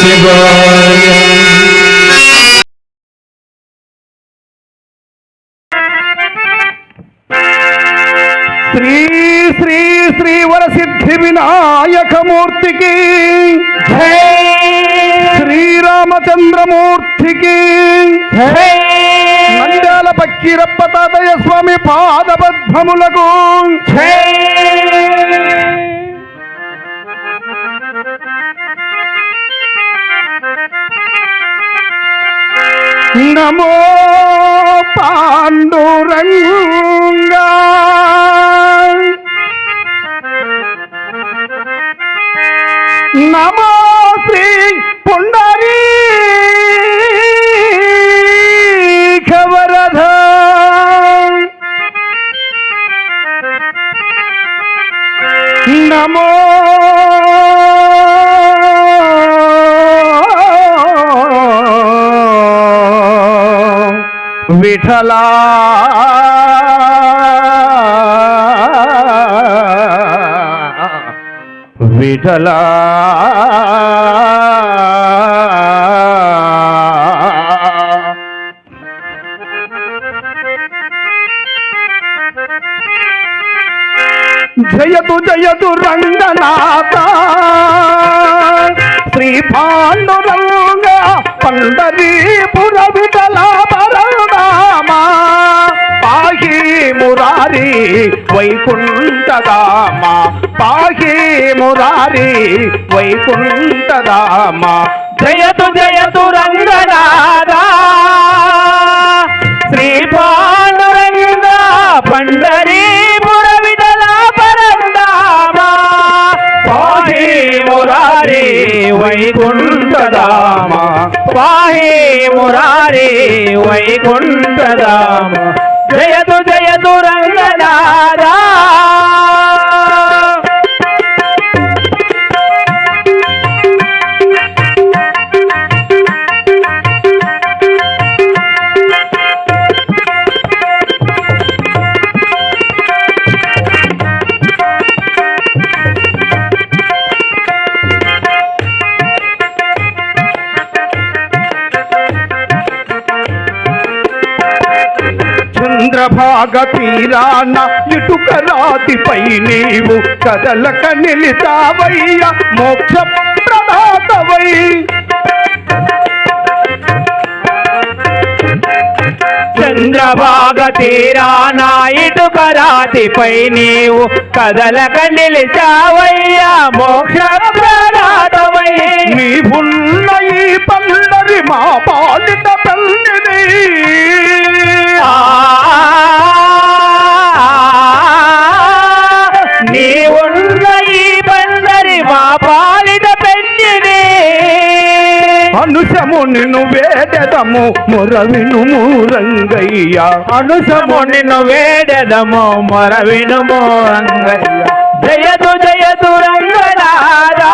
శివాయ శ్రీ శ్రీ శ్రీ వరసిద్ధి వినాయక మూర్తికి శ్రీరామచంద్రమూర్తికి నంద్యాల పక్కిరప్ప తాతయ్య స్వామి పాదపద్మములకు నమో పాండురంగా నమో శ్రీ విఠలా. విఠలా. జయతు జయతు రంగనాథ. శ్రీ పాండురంగా పండరీపుర విఠల పరనామా పాహి మురారి వైకుంఠదామ పాహి మురారి వైకుంఠదామ జయతు జయతు రంగనాథా వైకుంఠరామ జయతు జయతు రంగనారా చంద్రభాగ తీరాన ఇటుక రాతిపై నీవు కదలక నిలిచావయ్య. మోక్ష ప్రదాతవై చంద్రభాగ తీరాన ఇటుక రాతిపై నీవు కదలక నిలిచావయ్యా మోక్ష ప్రదాతవై నీవున్న ఈ పందరి మా పాలిట పెళ్ళిని. ఆ, అనుసము నిన్ను వేడదము మొరవిను రంగయ్య అనుసము నిన్ను వేడదము మొరవిను రంగయ్య జయదు జయదు రంగనారా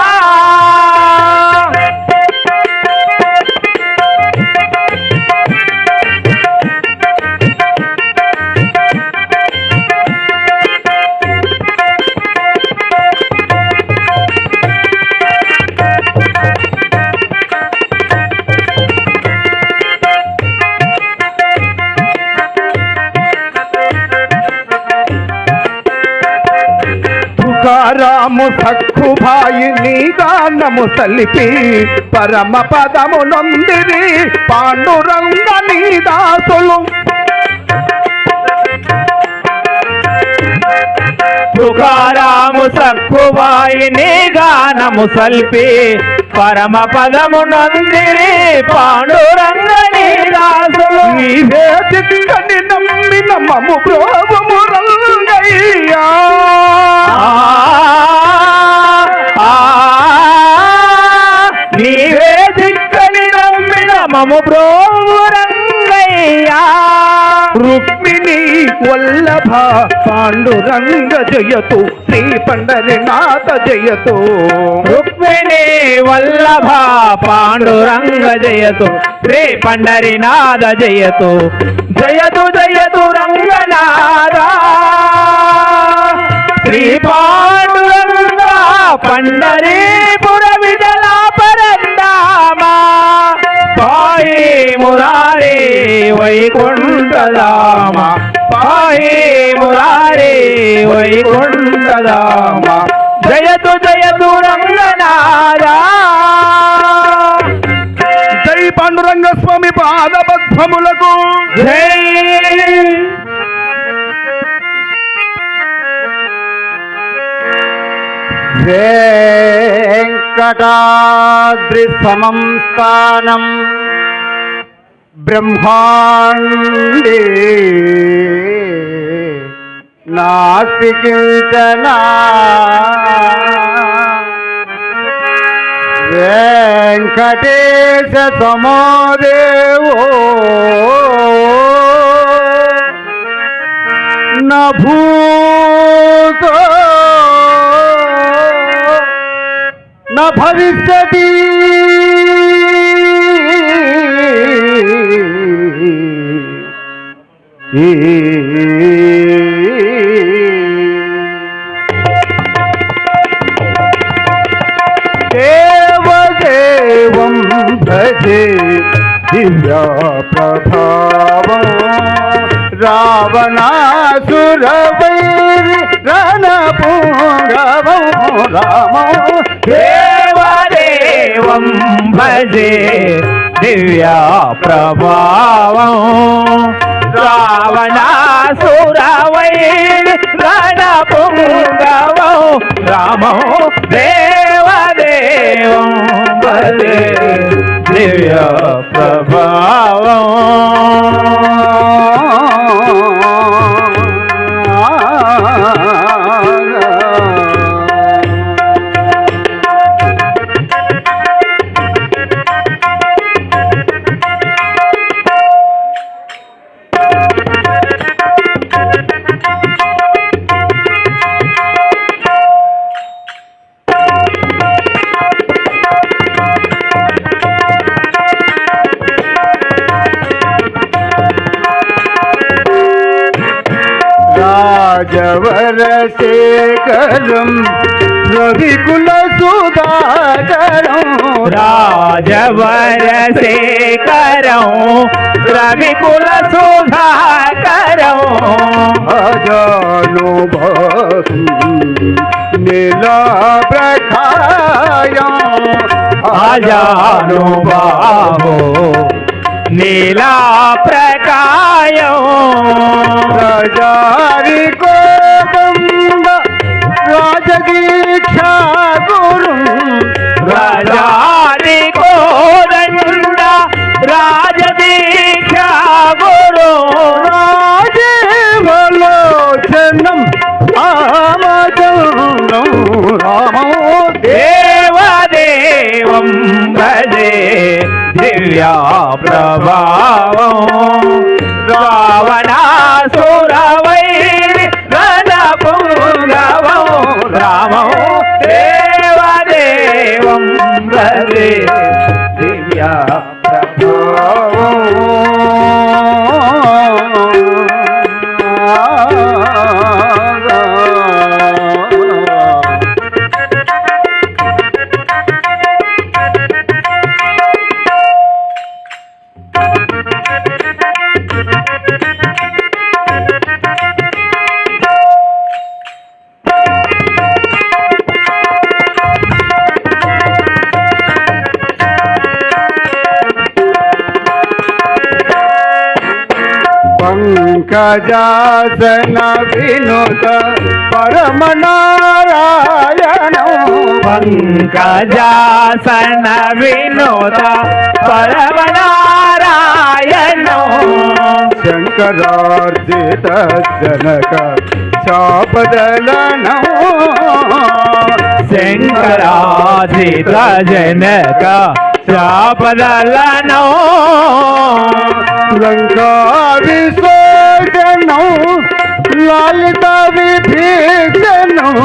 రాము సక్కు భాయి గానము సలిపి పరమ పదము నొందిరి పాండురంగ నీ తుకారాము సక్కువాయిని గానము సల్పి. పరమ పదము నందిరి పాండురంగని దాసులు. నీవే దిక్కని నమ్మిన మము ప్రోభము రంగయ్యా. నీవే దిక్కని నమ్మిన మము బ్రోరంగయ్యా రుక్మిణి వల్లభ పాండురంగ జయతు శ్రీ పండరినాథ జయతు. రుక్మిణి వల్లభ పాండురంగ జయతు శ్రీ పండరినాథ జయతు. జయతు జయతు రంగనాథ. శ్రీ పాండురంగ పండరీపుర పరందామ వైకుంఠధామ. పాహి మురారి వైకుంఠధామ. జయతు జయతు రంగనారా జై పాండురంగ స్వామి పాదపద్మములకు. జై. వెంకటాద్రి సమం స్థానం. ब्रह्मांडे। नास्ति चिंतना वेंकटेश समादेव। न भूत। न भविष्यती। దేవదేవం భజే దివ్యా ప్రభావ. రావణాసురవైరి రణపూరవ రామ. దేవదేవం భజే దివ్యా ప్రభావం. రావణాసురవై రణపుంగవం రామో దేవదేవం దివ్య ప్రభావం. चंद्रशेखरम रविकुल सुधाकरम राज से करो। रविकुल सुधाकरो भजनो नीला प्रखाया। हजारो बाहो नीला प्रकायो। रजारी దేవం భజే దివ్యా ప్రభావం రావణాసురవై రణపుంగవం రామం దేవదేవం భజే పంకజాసన వినుత పరమనారాయణ. పంకజాసన వినోద పరమనారాయణో. శంకరార్జిత జనక శాపదలన శంకరాజిత జనక శాపదలనో లంకా విసర్జనం లాలిత విభీషణం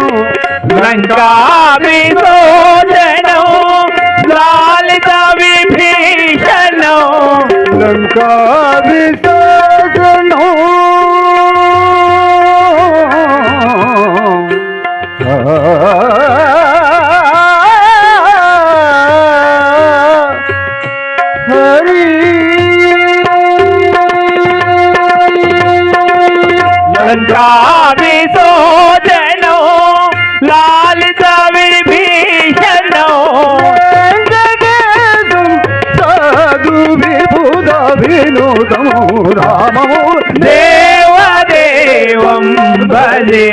లంకాభిషోజనో లలిత విభీషణో లంకా విసర్జనం లంకాభిశోచనో లాలిత విభీషణో వెంకటేశం సాధు విభుద వినోదము రామము దేవదేవం భజే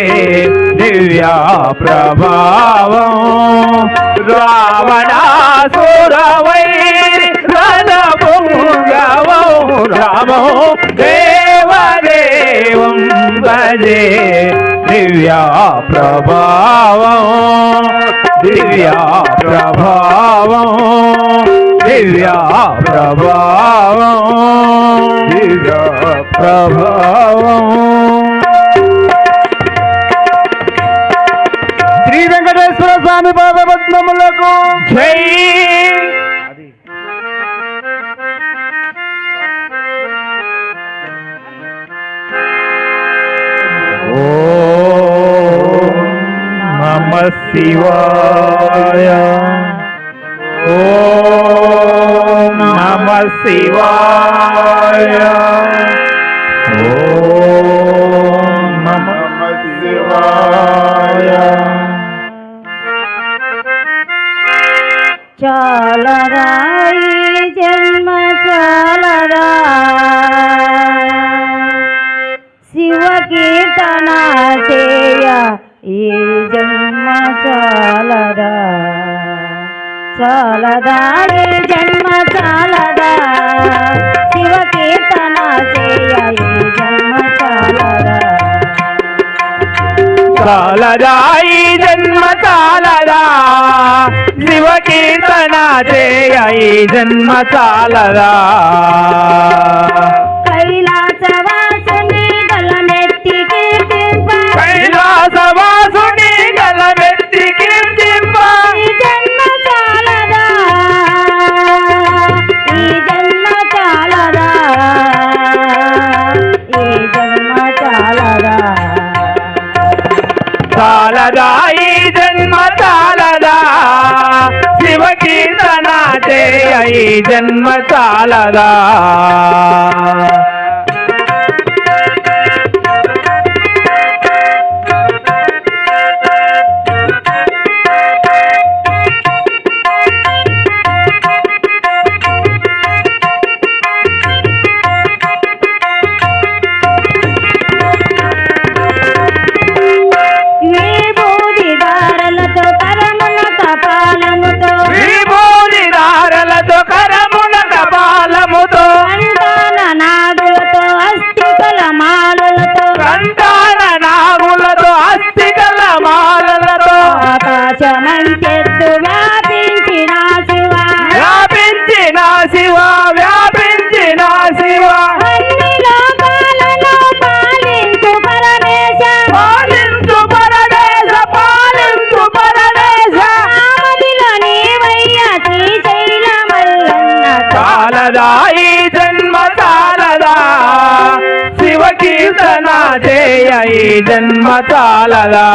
దివ్యా ప్రభావం రావణాసురవైరి రణభుంగవో రామో దేవదేవం భజే దివ్యా ప్రభావం దివ్యా ప్రభావం దివ్యా ప్రభావం దివ్య ప్రభావం. శ్రీ వెంకటేశ్వర స్వామి పాదపద్మములకు జై చాలదా ఈ జన్మ చాలదా శివ కీర్తన చేయ ఈ జన్మ చాలదా కైలాసవాసుని జన్మ చాలదా? జన్మ చాలదా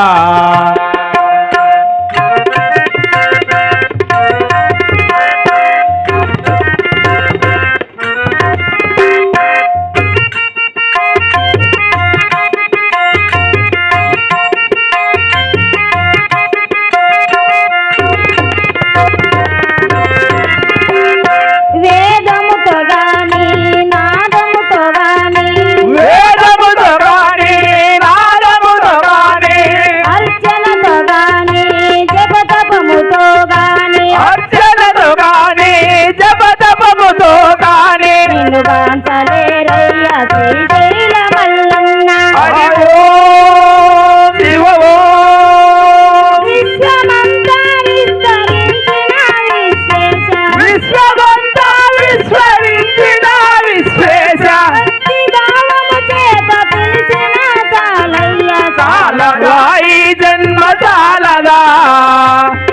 సాయి ఈ జన్మ చాలదా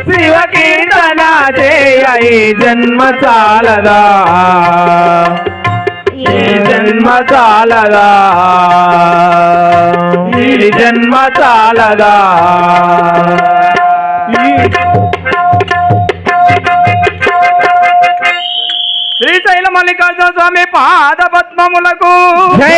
శివ కీర్తన చేయ ఈ జన్మ చాలదా ఈ జన్మ చాలదా ఈ జన్మ చాలదా శ్రీశైల మల్లికార్జున స్వామి పాద పద్మములకు జై!